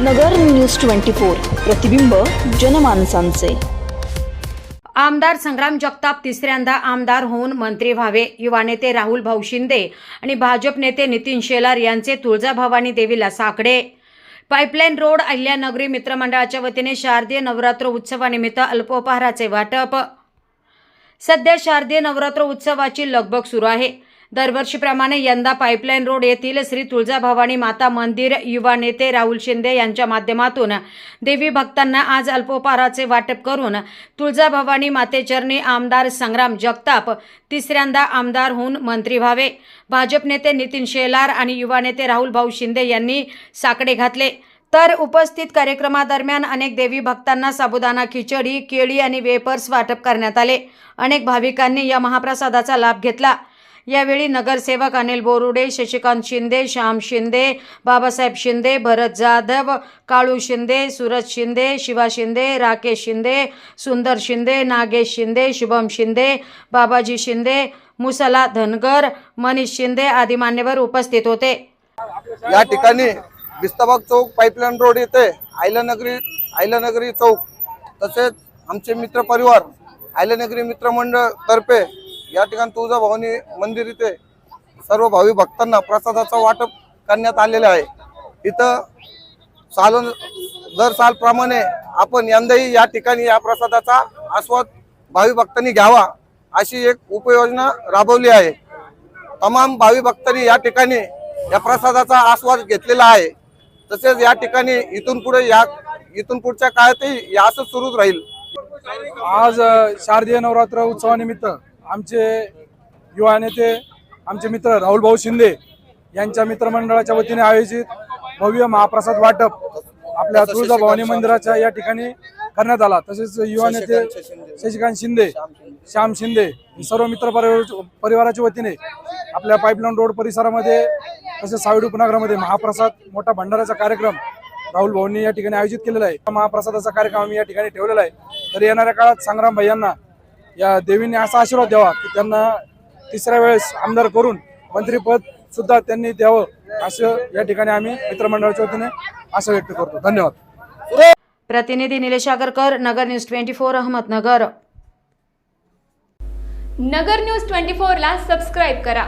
नगर news twenty four प्रतिबिंब जनमानसांचे. आमदार संग्राम जगताप तिसऱ्यांदा आमदार होऊन मंत्री व्हावे. युवा नेते राहुल भाऊ शिंदे आणि भाजप नेते नितीन शेलार यांचे तुळजाभवानी देवीला साकडे. पाईपलाईन रोड अहिल्यानगरी मित्रमंडळाच्या वतीने शारदीय नवरात्र उत्सवानिमित्त अल्पोपहाराचे वाटप. सध्या शारदीय नवरात्र उत्सवाची लगबग सुरू आहे. दरवर्षीप्रमाणे यंदा पाईपलाईन रोड येथील श्री तुळजाभवानी माता मंदिर युवा नेते राहुल शिंदे यांच्या माध्यमातून देवी भक्तांना आज अल्पोपाराचे वाटप करून तुळजाभवानी मातेचरणी आमदार संग्राम जगताप तिसऱ्यांदा आमदार होऊन मंत्री व्हावे. भाजप नेते नितीन शेलार आणि युवा नेते राहुल भाऊ शिंदे यांनी साकडे घातले. तर उपस्थित कार्यक्रमादरम्यान अनेक देवी भक्तांना साबुदाणा खिचडी केळी आणि वेपर्स वाटप करण्यात आले. अनेक भाविकांनी या महाप्रसादाचा लाभ घेतला. यावेळी नगरसेवक अनिल बोरुडे शशिकांत शिंदे श्याम शिंदे बाबासाहेब शिंदे भरत जाधव काळू शिंदे सूरज शिंदे शिवा शिंदे राकेश शिंदे सुंदर शिंदे नागेश शिंदे शुभम शिंदे बाबाजी शिंदे मुसला धनगर मनीष शिंदे आदी मान्यवर उपस्थित होते. या ठिकाणी विस्ताबाग चौक पाईपलाईन रोड येथे आयलानगरी आयलानगरी चौक तसेच आमचे मित्र परिवार आयलानगरी मित्रमंडळ तर्फे या ठिकाणी तुळजाभवानी मंदिर इथे सर्व भावी भक्तांना प्रसादाचं वाटप करण्यात आलेले आहे. इथं सालन दर सालप्रमाणे आपण यंदाही या ठिकाणी या प्रसादाचा आस्वाद भावी भक्तांनी घ्यावा अशी एक उपयोजना राबवली आहे. तमाम भावी भक्तांनी या ठिकाणी या प्रसादाचा आस्वाद घेतलेला आहे. तसेच या ठिकाणी इथून पुढे या इथून पुढच्या काळातही असंच सुरूच राहील. आज शारदीय नवरात्र उत्सवानिमित्त आमचे युवा नेते आमचे मित्र राहुल भाऊ शिंदे यांच्या मित्रमंडळाच्या वतीने आयोजित भव्य महाप्रसाद वाटप आपल्या तुळजाभवानी मंदिराच्या या ठिकाणी करण्यात आला. तसेच युवा नेते शशिकांत शिंदे श्याम शिंदे. सर्व मित्र परिवार परिवाराच्या वतीने आपल्या पाईपलाईन रोड परिसरामध्ये तसेच सावडी उपनगरामध्ये महाप्रसाद मोठा भंडाराचा कार्यक्रम राहुल भाऊंनी या ठिकाणी आयोजित केलेला आहे. महाप्रसादाचा कार्यक्रम आम्ही या ठिकाणी ठेवलेला आहे. तर येणाऱ्या काळात संग्राम भैयांना या देवीने असा आशीर्वाद द्यावा की त्यांना तिसऱ्या वेळेस आमदार करून मंत्रीपद सुद्धा त्यांनी द्यावं असं या ठिकाणी आम्ही मित्रमंडळाच्या वतीने असं व्यक्त करतो. धन्यवाद. प्रतिनिधी Nilesh Agarkar Nagar news twenty four Ahmednagar. Nagar news twenty फोरला सबस्क्राईब करा.